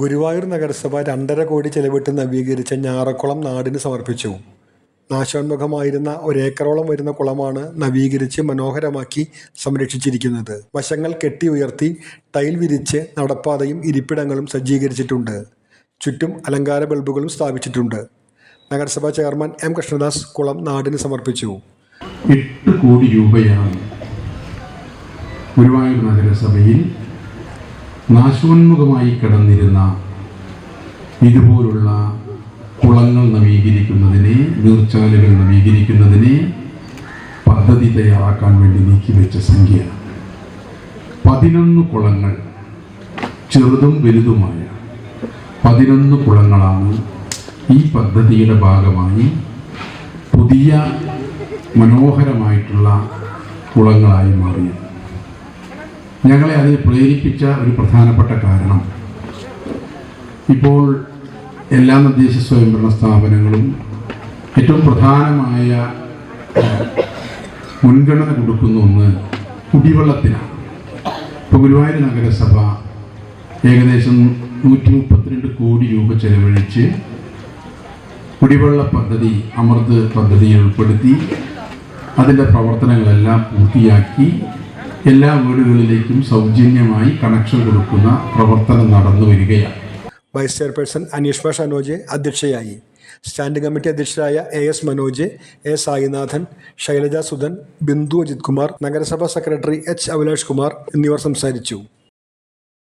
ഗുരുവായൂർ നഗരസഭ രണ്ടര കോടി ചെലവിട്ട് നവീകരിച്ച ഞാറക്കുളം നാടിന് സമർപ്പിച്ചു. നാശോന്മുഖമായിരുന്ന ഒരേക്കറോളം വരുന്ന കുളമാണ് നവീകരിച്ച് മനോഹരമാക്കി സംരക്ഷിച്ചിരിക്കുന്നത്. വശങ്ങൾ കെട്ടി ഉയർത്തി ടൈൽ വിരിച്ച് നടപ്പാതയും ഇരിപ്പിടങ്ങളും സജ്ജീകരിച്ചിട്ടുണ്ട്. ചുറ്റും അലങ്കാര ബൾബുകളും സ്ഥാപിച്ചിട്ടുണ്ട്. നഗരസഭാ ചെയർമാൻ എം കൃഷ്ണദാസ് കുളം നാടിന് സമർപ്പിച്ചു. എട്ട് കോടി രൂപയാണ് ഗുരുവായൂർ നഗരസഭയിൽ നാശോന്മുഖമായി കിടന്നിരുന്ന ഇതുപോലുള്ള കുളങ്ങൾ നവീകരിക്കുന്നതിനെ നീർച്ചാലുകൾ നവീകരിക്കുന്നതിനെ പദ്ധതി തയ്യാറാക്കാൻ വേണ്ടി നീക്കിവെച്ച സംഖ്യ പതിനൊന്ന് കുളങ്ങൾ ചെറുതും വലുതുമായ പതിനൊന്ന് കുളങ്ങളാണ് ഈ പദ്ധതിയുടെ ഭാഗമായി പുതിയ മനോഹരമായിട്ടുള്ള കുളങ്ങളായി മാറിയത്. ഞങ്ങളെ അതിന് പ്രേരിപ്പിച്ച ഒരു പ്രധാനപ്പെട്ട കാരണം. ഇപ്പോൾ എല്ലാ തദ്ദേശ സ്വയംഭരണ സ്ഥാപനങ്ങളും ഏറ്റവും പ്രധാനമായ മുൻഗണന കൊടുക്കുന്ന ഒന്ന് കുടിവെള്ളത്തിനാണ്. ഇപ്പോൾ ഗുരുവായൂർ നഗരസഭ ഏകദേശം നൂറ്റി മുപ്പത്തിരണ്ട് കോടി രൂപ ചെലവഴിച്ച് കുടിവെള്ള പദ്ധതി അമൃത് പദ്ധതിയിൽ ഉൾപ്പെടുത്തി അതിന്റെ പ്രവർത്തനങ്ങളെല്ലാം പൂർത്തിയാക്കി എല്ലാ വീടുകളിലേക്കും സൗജന്യമായി കണക്ഷൻ കൊടുക്കുന്ന പ്രവർത്തനം നടന്നു വരികയാണ്. വൈസ് ചെയർപേഴ്സൺ അനീഷ്മ ഷനോജ് അധ്യക്ഷയായി. Standing committee അധ്യക്ഷരായ A S Manoj A Sainathan Shailaja Sudhan Bindu Ajith Kumar നഗരസഭാ സെക്രട്ടറി എച്ച് അഭിലാഷ് കുമാർ എന്നിവർ സംസാരിച്ചു.